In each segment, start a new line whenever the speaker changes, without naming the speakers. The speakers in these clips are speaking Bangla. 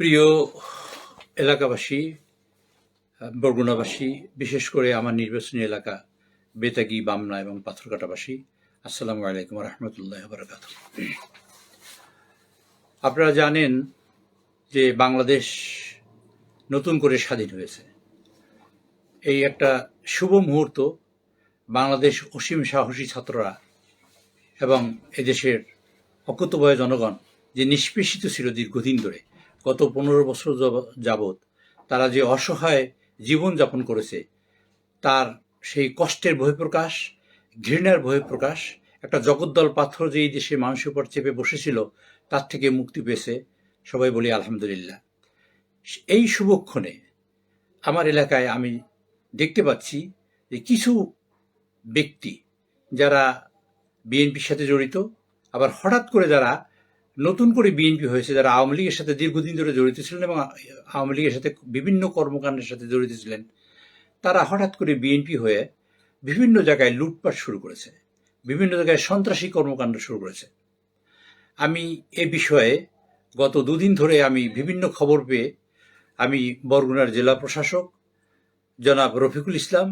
প্রিয় এলাকাবাসী, বরগুনাবাসী, বিশেষ করে আমার নির্বাচনী এলাকা বেতাগি, বামনা এবং পাথরকাটাবাসী আসসালামু আলাইকুম রহমতুল্লাহ বরকাত আপনারা জানেন যে বাংলাদেশ নতুন করে স্বাধীন হয়েছে। এই একটা শুভ মুহূর্ত বাংলাদেশ অসীম সাহসী ছাত্ররা এবং এদেশের অকুতভয় জনগণ যে নিষ্পেষিত ছিল দীর্ঘদিন ধরে গত পনেরো বছর যাবৎ তারা যে অসহায় জীবনযাপন করেছে, তার সেই কষ্টের বহিঃপ্রকাশ, ঘৃণার বহিঃপ্রকাশ, একটা জগদ্দল পাথর যে এই মানুষের উপর চেপে বসেছিল, তার থেকে মুক্তি পেয়েছে সবাই বলি আলহামদুলিল্লাহ। এই শুভক্ষণে আমার এলাকায় আমি দেখতে পাচ্ছি যে কিছু ব্যক্তি যারা বিএনপির সাথে জড়িত, আবার হঠাৎ করে যারা নতুন করে বিএনপি হয়েছে, যারা আওয়ামী লীগের সাথে দীর্ঘদিন ধরে জড়িত ছিলেন এবং আওয়ামী লীগের সাথে বিভিন্ন কর্মকাণ্ডের সাথে জড়িত ছিলেন, তারা হঠাৎ করে বিএনপি হয়ে বিভিন্ন জায়গায় লুটপাট শুরু করেছে, বিভিন্ন জায়গায় সন্ত্রাসী কর্মকাণ্ড শুরু করেছে। আমি এ বিষয়ে গত দুদিন ধরে আমি বিভিন্ন খবর পেয়ে আমি বরগুনার জেলা প্রশাসক জনাব রফিকুল ইসলাম,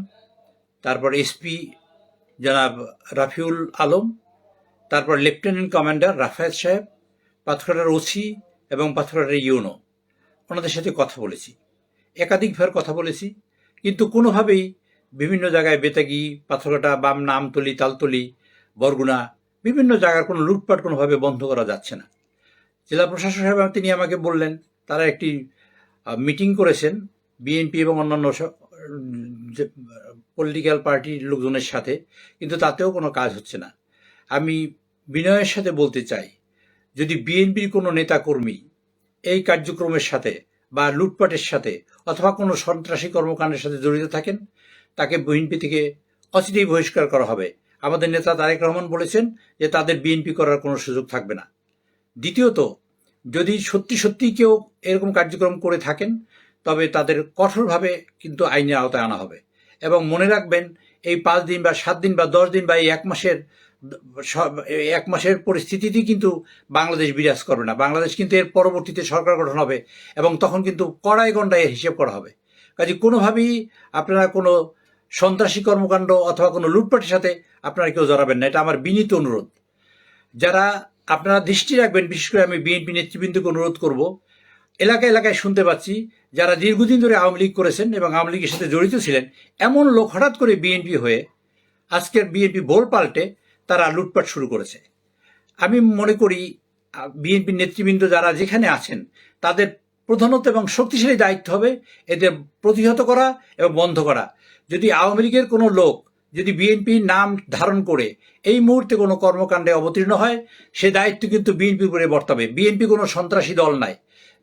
তারপর এসপি জনাব রাফিউল আলম, তারপর লেফটেন্যান্ট কমান্ডার রাফায়েত সাহেব পাথরঘাটার ওসি এবং পাথরঘাটার ইউনো। ওনাদের সাথে কথা বলেছি। একাধিকবার কথা বলেছি। কিন্তু কোনোভাবেই বিভিন্ন জায়গায় বেতাগি, পাথরঘাটা, বাম নামতলি তালতলি বরগুনা, বিভিন্ন জায়গার কোনো লুটপাট কোনোভাবে বন্ধ করা যাচ্ছে না। জেলা প্রশাসক সাহেব তিনি আমাকে বললেন, তারা একটি মিটিং করেছেন বিএনপি এবং অন্যান্য পলিটিক্যাল পার্টির লোকজনের সাথে, কিন্তু তাতেও কোনো কাজ হচ্ছে না। আমি বিনয়ের সাথে বলতে চাই যদি বিএনপির কোনো নেতাকর্মী এই কার্যক্রমের সাথে বা লুটপাটের সাথে অথবা কোনো সন্ত্রাসী কর্মকাণ্ডের সাথে জড়িত থাকেন, তাকে বিএনপি থেকে অচিরেই বহিষ্কার করা হবে। আমাদের নেতা তারেক রহমান বলেছেন যে তাদের বিএনপি করার কোনো সুযোগ থাকবে না। দ্বিতীয়ত, যদি সত্যি সত্যি কেউ এরকম কার্যক্রম করে থাকেন, তবে তাদের কঠোরভাবে কিন্তু আইনের আওতায় আনা হবে। এবং মনে রাখবেন, এই পাঁচ দিন বা সাত দিন বা দশ দিন বা এই এক মাসের সব- এক মাসের পরিস্থিতিতে কিন্তু বাংলাদেশ বিরাজ করবে না। বাংলাদেশ কিন্তু এর পরবর্তীতে সরকার গঠন হবে এবং তখন কিন্তু কড়াই গণ্ডায় হিসেব করা হবে। কাজে কোনোভাবেই আপনারা কোনো সন্ত্রাসী কর্মকাণ্ড অথবা কোনো লুটপাটের সাথে আপনারা কেউ জড়াবেন না। এটা আমার বিনীত অনুরোধ। যারা আপনারা দৃষ্টি রাখবেন, বিশেষ করে আমি বিএনপি নেতৃবৃন্দকে অনুরোধ করব এলাকা এলাকায় শুনতে পাচ্ছি, যারা দীর্ঘদিন ধরে আওয়ামী লীগ করেছেন এবং আওয়ামী লীগের সাথে জড়িত ছিলেন, এমন লোক হঠাৎ করে বিএনপি হয়ে আজকের বিএনপি বোল পাল্টে তারা লুটপাট শুরু করেছে। আমি মনে করি বিএনপি নেতৃবৃন্দ যারা যেখানে আছেন, তাদের প্রধানত এবং শক্তিশালী দায়িত্ব হবে এদের প্রতিহত করা এবং বন্ধ করা। যদি আওয়ামী লীগের কোনো লোক যদি বিএনপির নাম ধারণ করে এই মুহূর্তে কোনো কর্মকাণ্ডে অবতীর্ণ হয়, সে দায়িত্ব কিন্তু বিএনপির উপরে বর্তাবে। বিএনপি কোনো সন্ত্রাসী দল নাই।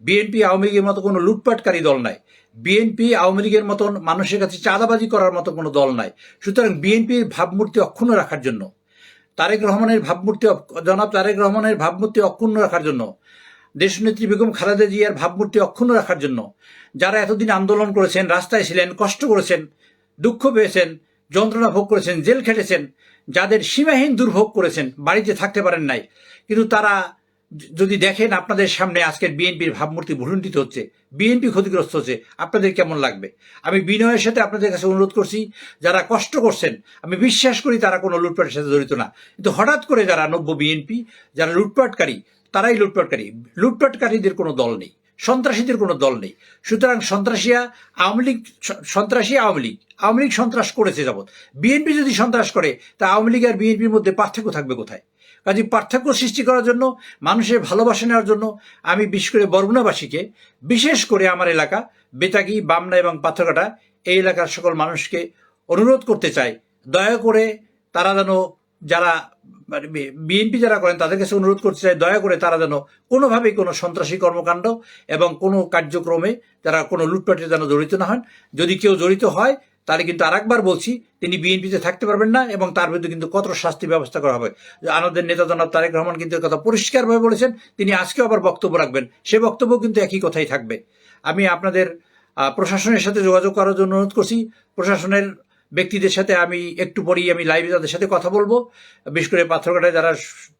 বিএনপি আওয়ামী লীগের মতো কোনো লুটপাটকারী দল নাই। বিএনপি আওয়ামী লীগের মতন মানুষের কাছে চাঁদাবাজি করার মতো কোনো দল নাই। সুতরাং বিএনপির ভাবমূর্তি অক্ষুণ্ণ রাখার জন্য তারেক রহমানের ভাবমূর্তি জনাব তারেক রহমানের ভাবমূর্তি অক্ষুণ্ণ রাখার জন্য, দেশনেত্রী বেগম খালেদা জিয়ার ভাবমূর্তি অক্ষুণ্ণ রাখার জন্য, যারা এতদিন আন্দোলন করেছেন, রাস্তায় ছিলেন, কষ্ট করেছেন, দুঃখ পেয়েছেন, যন্ত্রণা ভোগ করেছেন, জেল খেটেছেন, যাদের সীমাহীন দুর্ভোগ করেছেন, বাড়িতে থাকতে পারেন নাই, কিন্তু তারা যদি দেখেন আপনাদের সামনে আজকের বিএনপির ভাবমূর্তি ভুলুণ্ঠিত হচ্ছে, বিএনপি ক্ষতিগ্রস্ত হচ্ছে, আপনাদের কেমন লাগবে? আমি বিনয়ের সাথে আপনাদের কাছে অনুরোধ করছি, যারা কষ্ট করছেন, আমি বিশ্বাস করি তারা কোনো লুটপাটের সাথে জড়িত না। কিন্তু হঠাৎ করে যারা নব্য বিএনপি, যারা লুটপাটকারী, তারাই লুটপাটকারী। লুটপাটকারীদের কোনো দল নেই, সন্ত্রাসীদের কোনো দল নেই। সুতরাং সন্ত্রাসীরা আওয়ামী লীগ, সন্ত্রাসী আওয়ামী লীগ আওয়ামী লীগ সন্ত্রাস করেছে যাবৎ। বিএনপি যদি সন্ত্রাস করে, তা আওয়ামী লীগ আর বিএনপির মধ্যে পার্থক্য থাকবে কোথায়? কাজে পার্থক্য সৃষ্টি করার জন্য, মানুষের ভালোবাসা নেওয়ার জন্য আমি বিশেষ করে বরগুনাবাসীকে, বিশেষ করে আমার এলাকা, বেতাগি, বামনা এবং পাথরঘাটা, এই এলাকার সকল মানুষকে অনুরোধ করতে চাই। দয়া করে তারা যেন যারা মানে বিএনপি যারা করেন তাদের কাছে অনুরোধ করতে চাই, দয়া করে তারা যেন কোনোভাবেই কোনো সন্ত্রাসী কর্মকাণ্ড এবং কোনো কার্যক্রমে যারা কোনো লুটপাটে যেন জড়িত না হন। যদি কেউ জড়িত হয় তাহলে কিন্তু আরেকবার বলছি, তিনি বিএনপিতে থাকতে পারবেন না এবং তার বিরুদ্ধে কিন্তু কত শাস্তি ব্যবস্থা করা হবে। আমাদের নেতা জনাব তারেক রহমান কিন্তু কথা পরিষ্কারভাবে বলেছেন, তিনি আজকেও আবার বক্তব্য রাখবেন। সে বক্তব্য কিন্তু একই কথাই থাকবে। আমি আপনাদের প্রশাসনের সাথে যোগাযোগ করার জন্য অনুরোধ করছি। প্রশাসনের ব্যক্তিদের সাথে আমি একটু পরেই আমি লাইভে তাদের সাথে কথা বলব। বিশেষ করে পাথরঘাটায় যারা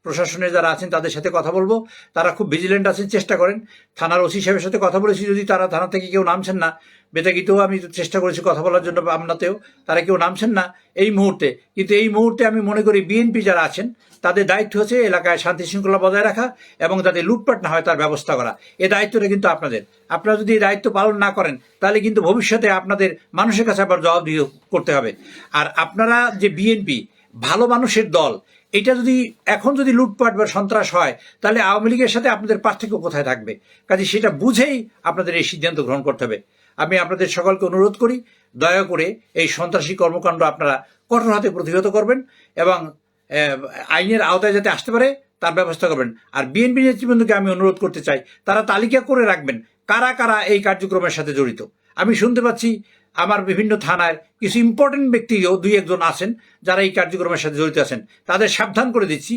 প্রশাসনে যারা আছেন তাদের সাথে কথা বলব। তারা খুব ভিজিলেন্ট আছেন, চেষ্টা করেন। থানার ওসি সাহেবের সাথে কথা বলেছি, যদি তারা থানা থেকে কেউ নামছেন না বেতাগিতেও আমি চেষ্টা করেছি কথা বলার জন্য আমনাতেও, তারা কেউ নামছেন না এই মুহূর্তে। কিন্তু এই মুহূর্তে আমি মনে করি বিএনপি যারা আছেন, তাদের দায়িত্ব হচ্ছে এলাকায় শান্তি শৃঙ্খলা বজায় রাখা এবং যাতে লুটপাট না হয় তার ব্যবস্থা করা। এ দায়িত্বটা কিন্তু আপনাদের। আপনারা যদি এই দায়িত্ব পালন না করেন, তাহলে কিন্তু ভবিষ্যতে আপনাদের মানুষের কাছে আবার জবাবদিহি করতে হবে। আর আপনারা যে বিএনপি ভালো মানুষের দল, এটা যদি এখন যদি লুটপাট বা সন্ত্রাস হয়, তাহলে আওয়ামী লীগের সাথে আপনাদের পার্থক্য কোথায় থাকবে? কাজে সেটা বুঝেই আপনাদের এই সিদ্ধান্ত গ্রহণ করতে হবে। আমি আপনাদের সকলকে অনুরোধ করি, দয়া করে এই সন্ত্রাসী কর্মকাণ্ড আপনারা কঠোর হাতে প্রতিহত করবেন এবং আইনের আওতায় যাতে আসতে পারে, তার ব্যবস্থা করবেন। আর বিএনপি নেতৃবৃন্দকে আমি অনুরোধ করতে চাই, তারা তালিকা করে রাখবেন কারা কারা এই কার্যক্রমের সাথে জড়িত। আমি শুনতে পাচ্ছি আমার বিভিন্ন থানার কিছু ইম্পর্টেন্ট ব্যক্তিও দুই একজন আছেন যারা এই কার্যক্রমের সাথে জড়িত আছেন। তাদের সাবধান করে দিচ্ছি।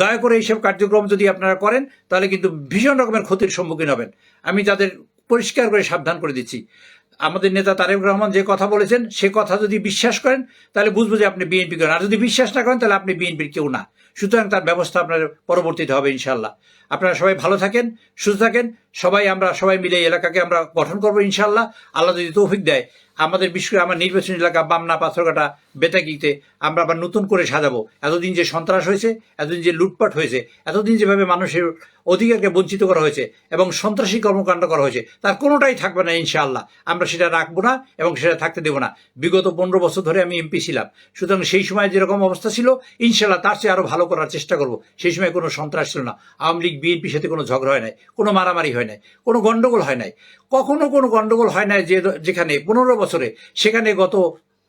দয়া করে এইসব কার্যক্রম যদি আপনারা করেন, তাহলে কিন্তু ভীষণ রকমের ক্ষতির সম্মুখীন হবেন। আমি তাদের পরিষ্কার করে সাবধান করে দিচ্ছি। আমাদের নেতা তারেক রহমান যে কথা বলেছেন, সে কথা যদি বিশ্বাস করেন, তাহলে বুঝব যে আপনি বিএনপি করেন আর যদি বিশ্বাস না করেন, তাহলে আপনি বিএনপির কেউ না। সুতরাং তার ব্যবস্থা আপনার পরবর্তীতে হবে ইনশাল্লাহ আপনারা সবাই ভালো থাকেন, সুস্থ থাকেন, সবাই আমরা, সবাই মিলে এলাকাকে আমরা গঠন করব ইনশাল্লাহ আল্লাহ যদি তৌফিক দেয়, আমাদের বিশেষ করে আমার নির্বাচনী এলাকা বামনা পাথরঘাটা বেতাগিতে আমরা আবার নতুন করে সাজাবো। এতদিন যে সন্ত্রাস হয়েছে, এতদিন যে লুটপাট হয়েছে, এতদিন যেভাবে মানুষের অধিকারকে বঞ্চিত করা হয়েছে এবং সন্ত্রাসী কর্মকাণ্ড করা হয়েছে, তার কোনোটাই থাকবে না ইনশাআল্লাহ। আমরা সেটা রাখব না এবং সেটা থাকতে দেবো না। বিগত পনেরো বছর ধরে আমি এমপি ছিলাম। সুতরাং সেই সময় যেরকম অবস্থা ছিল, ইনশাআল্লাহ তার চেয়ে আরও ভালো করার চেষ্টা করব। সেই সময় কোনো সন্ত্রাস ছিল না। আওয়ামী লীগ, বিএনপির সাথে কোনো ঝগড়া হয় নাই, কোনো মারামারি হয় নাই, কোনো গণ্ডগোল হয় নাই। কখনো কোনো গণ্ডগোল হয় নাই যে যেখানে পনেরো বছরে, সেখানে গত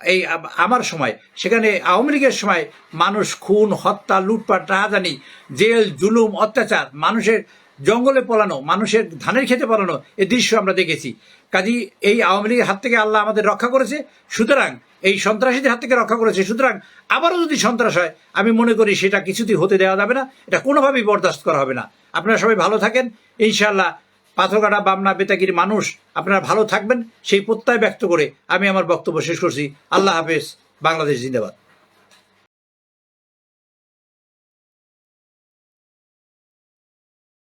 এই আমার সময়, সেখানে আওয়ামী লীগের সময় মানুষ খুন, হত্যা, লুটপাট, রাহাজানি, জেল, জুলুম, অত্যাচার, মানুষের জঙ্গলে পলানো, মানুষের ধানের খেতে পলানো এই দৃশ্য আমরা দেখেছি। কাজী এই আওয়ামী লীগের হাত থেকে আল্লাহ আমাদের রক্ষা করেছে। সুতরাং এই সন্ত্রাসীদের হাত থেকে রক্ষা করেছে। সুতরাং আবারও যদি সন্ত্রাস হয়, আমি মনে করি সেটা কিছুতেই হতে দেওয়া যাবে না। এটা কোনোভাবেই বরদাস্ত করা হবে না। আপনারা সবাই ভালো থাকেন। ইনশাআল্লাহ পাথরঘাটা, বামনা, বেতাগির মানুষ আপনারা ভালো থাকবেন। সেই প্রত্যয় ব্যক্ত করে আমি আমার বক্তব্য শেষ করছি। আল্লাহ হাফেজ। বাংলাদেশ জিন্দাবাদ।